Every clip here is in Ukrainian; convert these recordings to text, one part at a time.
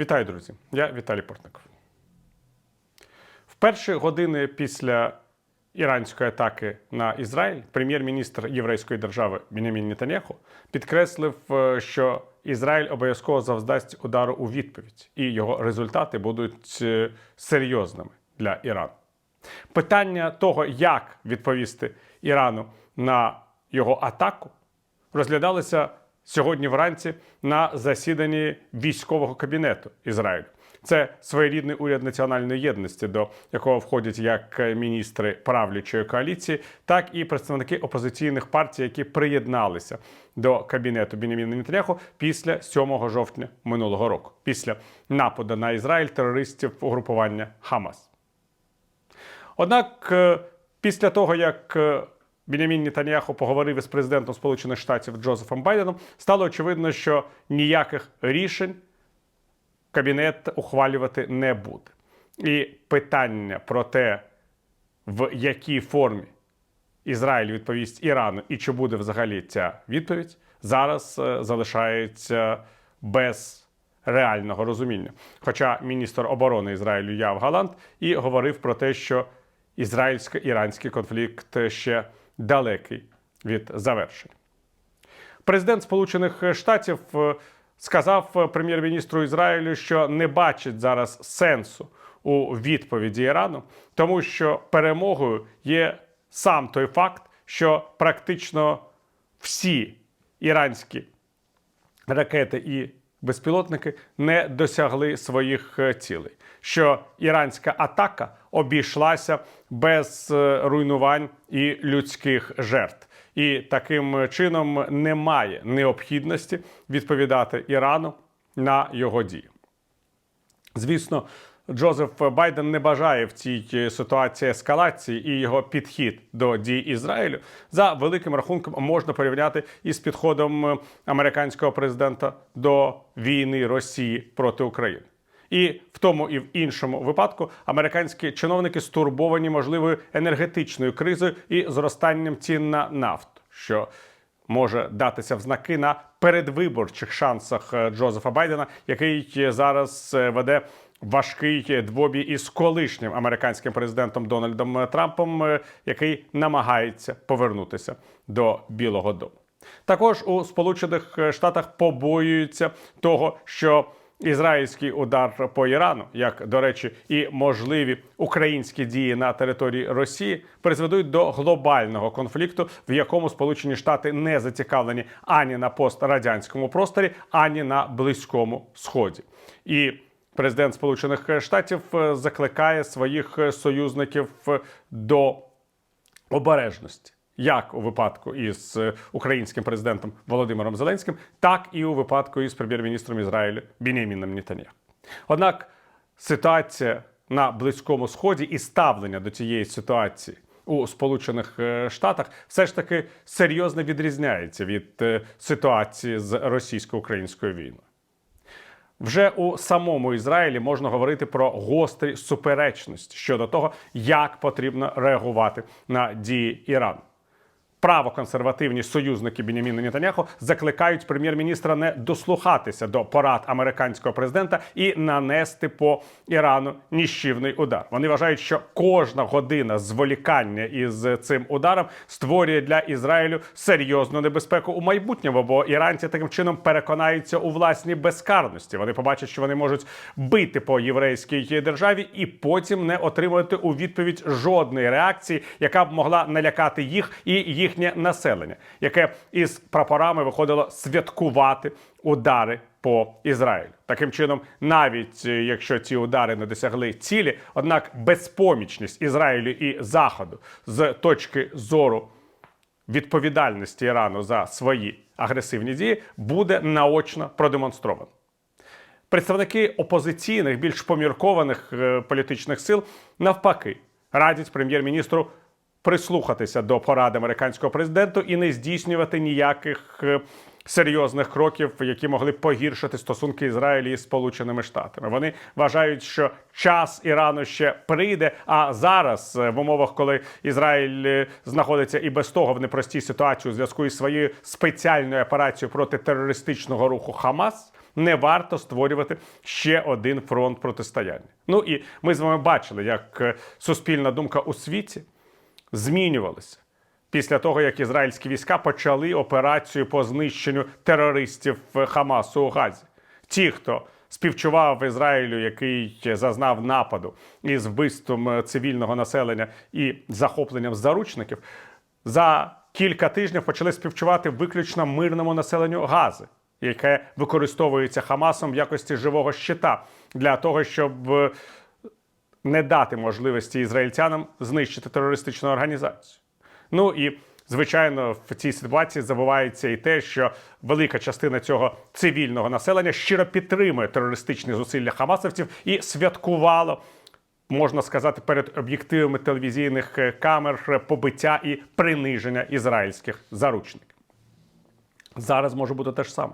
Вітаю, друзі! Я Віталій Портников. В перші години після іранської атаки на Ізраїль прем'єр-міністр єврейської держави Бенямін Нетаньяху підкреслив, е, що Ізраїль обов'язково завдасть удару у відповідь, і його результати будуть е, серйозними для Ірану. Питання того, як відповісти Ірану на його атаку, розглядалися сьогодні вранці на засіданні військового кабінету Ізраїлю. Це своєрідний уряд національної єдності, до якого входять як міністри правлячої коаліції, так і представники опозиційних партій, які приєдналися до кабінету Біняміна Нетаняху після 7 жовтня минулого року, після нападу на Ізраїль терористів угрупування Хамас. Однак, е, після того, як е, Бінямін Нетаньяху поговорив із президентом Сполучених Штатів Джозефом Байденом, стало очевидно, що ніяких рішень кабінет ухвалювати не буде. І питання про те, в якій формі Ізраїль відповість Ірану і чи буде взагалі ця відповідь, зараз е, залишається без реального розуміння. Хоча міністр оборони Ізраїлю Яв Галант і говорив про те, що ізраїльсько-іранський конфлікт ще далекий від завершення. Президент Сполучених Штатів е, сказав е, прем'єр-міністру Ізраїлю, що не бачить зараз сенсу у відповіді Ірану, тому що перемогою є сам той факт, що практично всі іранські ракети і безпілотники не досягли своїх е, цілей. Що іранська атака обійшлася без е, руйнувань і людських жертв. І таким чином немає необхідності відповідати Ірану на його дії. Звісно, Джозеф Байден не бажає в цій ситуації ескалації і його підхід до дій Ізраїлю за великим рахунком можна порівняти із підходом американського президента до війни Росії проти України. І в тому і в іншому випадку американські чиновники стурбовані можливою енергетичною кризою і зростанням цін на нафту, що може датися в знаки на передвиборчих шансах е, Джозефа Байдена, який зараз е, веде важкий двобій із колишнім американським президентом Дональдом Трампом, е, який намагається повернутися до Білого Дому. Також у Сполучених Штатах побоюються того, що Ізраїльський удар по Ірану, як до речі, і можливі українські дії на території Росії призведуть до глобального конфлікту, в якому Сполучені Штати не зацікавлені ані на пострадянському просторі, ані на близькому сході. І президент Сполучених Штатів е, закликає своїх союзників е, до обережності як у випадку із е, українським президентом Володимиром Зеленським, так і у випадку із прем'єр-міністром Ізраїлю Біняміном Нетаньяху. Однак ситуація на близькому сході і ставлення до цієї ситуації у Сполучених Штатах все ж таки серйозно відрізняється від ситуації з російсько-українською війною. Вже у самому Ізраїлі можна говорити про гострі суперечності щодо того, як потрібно реагувати на дії Ірану правоконсервативні союзники Біняміна Нетаняху закликають прем'єр-міністра не дослухатися до порад американського президента і нанести по Ірану ніщівний удар. Вони вважають, що кожна година зволікання із цим ударом створює для Ізраїлю серйозну небезпеку у майбутньому, бо іранці таким чином переконаються у власній безкарності. Вони побачать, що вони можуть бити по єврейській державі і потім не отримувати у відповідь жодної реакції, яка б могла налякати їх і їх їхнє населення, яке із прапорами виходило святкувати удари по Ізраїлю. Таким чином, навіть е, якщо ці удари не досягли цілі, однак безпомічність Ізраїлю і Заходу з точки зору відповідальності Ірану за свої агресивні дії буде наочно продемонстровано. Представники опозиційних, більш поміркованих е, політичних сил навпаки радять прем'єр-міністру прислухатися до порад американського президента і не здійснювати ніяких е, серйозних кроків, які могли б погіршити стосунки Ізраїлі із Сполученими Штатами. Вони вважають, що час Ірану ще прийде. А зараз, е, в умовах, коли Ізраїль е, знаходиться і без того в непростій ситуації у зв'язку із своєю спеціальною операцією проти терористичного руху Хамас. не варто створювати ще один фронт протистояння. Ну і ми з вами бачили, як суспільна думка у світі змінювалася після того, як ізраїльські війська почали операцію по знищенню терористів Хамасу у Газі. Ті, хто співчував Ізраїлю, який зазнав нападу із вбивством е, цивільного населення і захопленням заручників, за кілька тижнів почали співчувати виключно мирному населенню Гази, яке використовується Хамасом в якості живого щита для того, щоб е, не дати можливості ізраїльтянам знищити терористичну організацію. Ну і звичайно, в цій ситуації забувається і те, що велика частина цього цивільного населення щиро підтримує терористичні зусилля хамасовців і святкувало. Можна сказати, перед об'єктивами телевізійних е, камер е, побиття і приниження ізраїльських заручників. Зараз може бути те ж саме.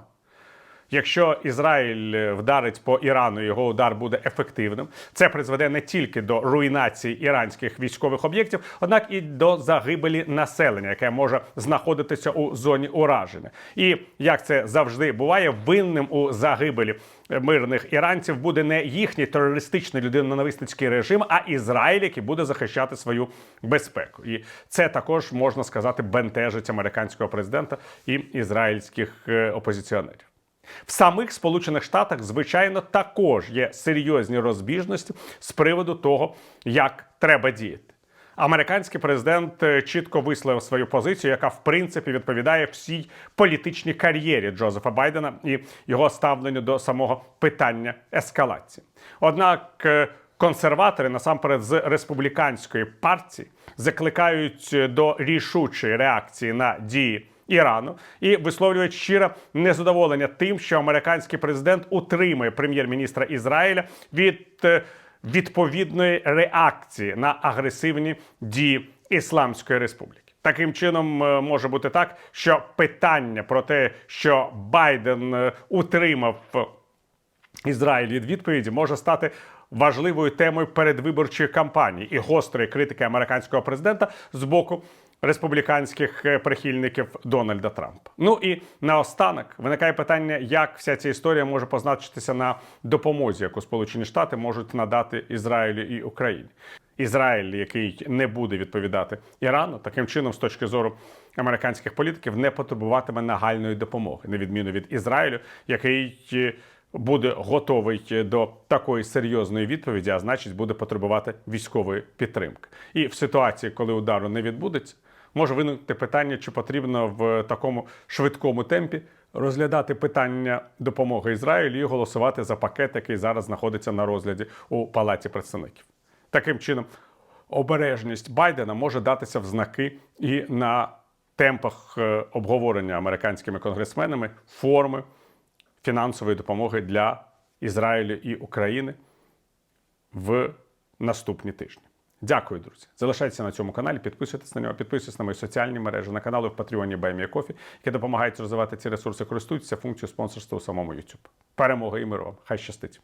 Якщо Ізраїль е, вдарить по Ірану, його удар буде ефективним. Це призведе не тільки до руйнації іранських військових об'єктів, однак і до загибелі населення, яке може знаходитися у зоні ураження. І як це завжди буває, винним у загибелі мирних іранців буде не їхній терористичний людиноненависницький режим, а Ізраїль, який буде захищати свою безпеку. І це також можна сказати бентежить американського президента і ізраїльських е, опозиціонерів. В самих Сполучених Штатах, звичайно, також є серйозні розбіжності з приводу того, як треба діяти. Американський президент е, чітко висловив свою позицію, яка в принципі відповідає всій політичній кар'єрі Джозефа Байдена і його ставленню до самого питання ескалації. Однак е, консерватори насамперед з республіканської партії закликають е, до рішучої реакції на дії. Ірану і висловлюють щире незадоволення тим, що американський президент утримує прем'єр-міністра Ізраїля від е, відповідної реакції на агресивні дії Ісламської Республіки. Таким чином е, може бути так, що питання про те, що Байден е, утримав Ізраїль від відповіді, може стати важливою темою передвиборчої кампанії і гострої критики американського президента з боку республіканських е, прихильників Дональда Трампа. Ну і наостанок виникає питання, як вся ця історія може позначитися на допомозі, яку Сполучені Штати можуть надати Ізраїлю і Україні. Ізраїль, який не буде відповідати Ірану, таким чином, з точки зору американських політиків, не потребуватиме нагальної допомоги, на відміну від Ізраїлю, який е, буде готовий до такої серйозної відповіді, а значить, буде потребувати військової підтримки. І в ситуації, коли удару не відбудеться, може виникнути питання, чи потрібно в такому швидкому темпі розглядати питання допомоги Ізраїлю і голосувати за пакет, який зараз знаходиться на розгляді у Палаті представників. Таким чином, обережність Байдена може датися в знаки і на темпах е, обговорення американськими конгресменами форми фінансової допомоги для Ізраїлю і України в наступні тижні. Дякую, друзі. Залишайтеся на цьому каналі, підписуйтесь на нього, підписуйтесь на мої соціальні мережі, на канали в Патреоні Баймія Кофі, які допомагають розвивати ці ресурси, користуйтеся функцією спонсорства у самому YouTube. Перемоги і миру! Хай щастить!